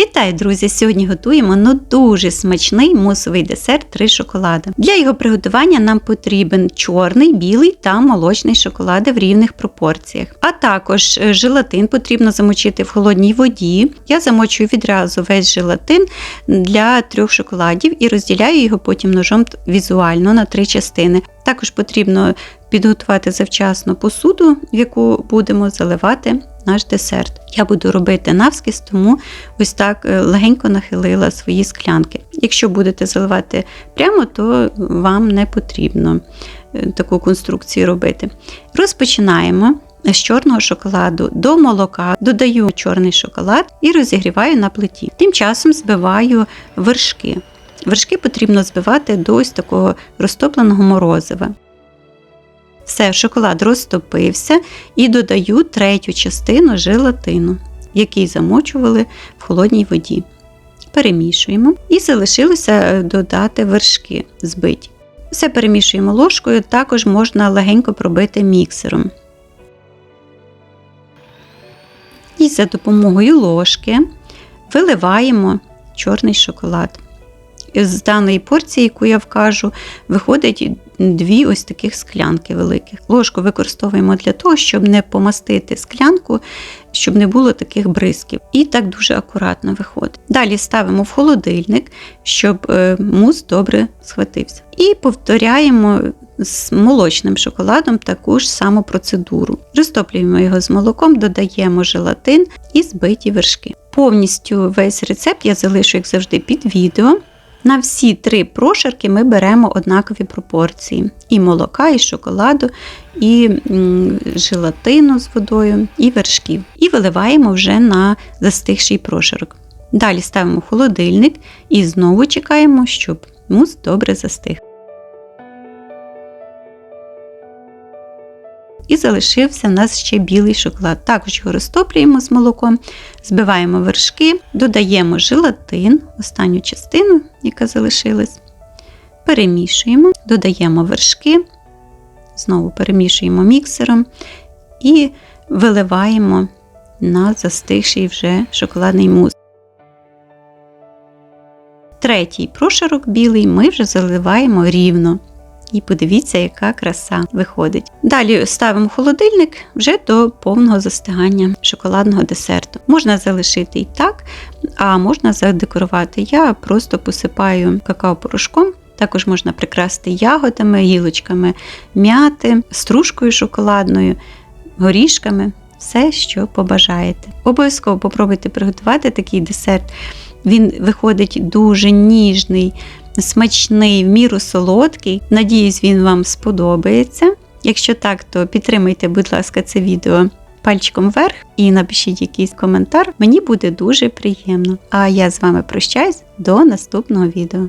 Вітаю, друзі! Сьогодні готуємо ну дуже смачний мусовий десерт 3 шоколади. Для його приготування нам потрібен чорний, білий та молочний шоколади в рівних пропорціях. А також е, желатин потрібно замочити в холодній воді. Я замочую відразу весь желатин для трьох шоколадів і розділяю його потім ножом візуально на три частини. Також потрібно підготувати завчасно посуду, в яку будемо заливати наш десерт. Я буду робити навскіз, тому ось так е, легенько нахилила свої склянки. Якщо будете заливати прямо, то вам не потрібно е, таку конструкцію робити. Розпочинаємо. З чорного шоколаду до молока додаю чорний шоколад і розігріваю на плиті. Тим часом збиваю вершки. Вершки потрібно збивати до ось такого розтопленого морозива. Все, шоколад розтопився і додаю третю частину желатину, який замочували в холодній воді. Перемішуємо і залишилося е, додати вершки збиті. Все перемішуємо ложкою, також можна легенько пробити міксером. І за допомогою ложки виливаємо чорний шоколад. З даної порції, яку я вкажу, виходить дві ось таких склянки великих. Ложку використовуємо для того, щоб не помастити склянку, щоб не було таких бризків. І так дуже акуратно виходить. Далі ставимо в холодильник, щоб е, мус добре схватився. І повторяємо з молочним шоколадом таку ж саму процедуру. Розтоплюємо його з молоком, додаємо желатин і збиті вершки. Повністю весь рецепт я залишу, як завжди, під відео. На всі три прошарки ми беремо однакові пропорції: і молока, і шоколаду, і желатину з водою, і вершків. І виливаємо вже на застигший прошарок. Далі ставимо холодильник і знову чекаємо, щоб мус добре застиг. І залишився в нас ще білий шоколад. Також його розтоплюємо з молоком, збиваємо вершки, додаємо желатин, останню частину, яка залишилась. Перемішуємо, додаємо вершки, знову перемішуємо міксером і виливаємо на застигший вже шоколадний мус. Третій прошарок білий ми вже заливаємо рівно. І подивіться, яка краса виходить. Далі ставимо холодильник вже до повного застигання шоколадного десерту. Можна залишити і так, а можна задекорувати. Я просто посипаю какао-порошком. Також можна прикрасити ягодами, гілочками м'яти, стружкою шоколадною, горішками, все, що побажаєте. Обов'язково попробуйте приготувати такий десерт. Він виходить дуже ніжний, смачний, в міру солодкий. Надіюсь, він вам сподобається. Якщо так, то підтримайте, будь ласка, це відео пальчиком вверх і напишіть якийсь коментар. Мені буде дуже приємно. А я з вами прощаюсь до наступного відео.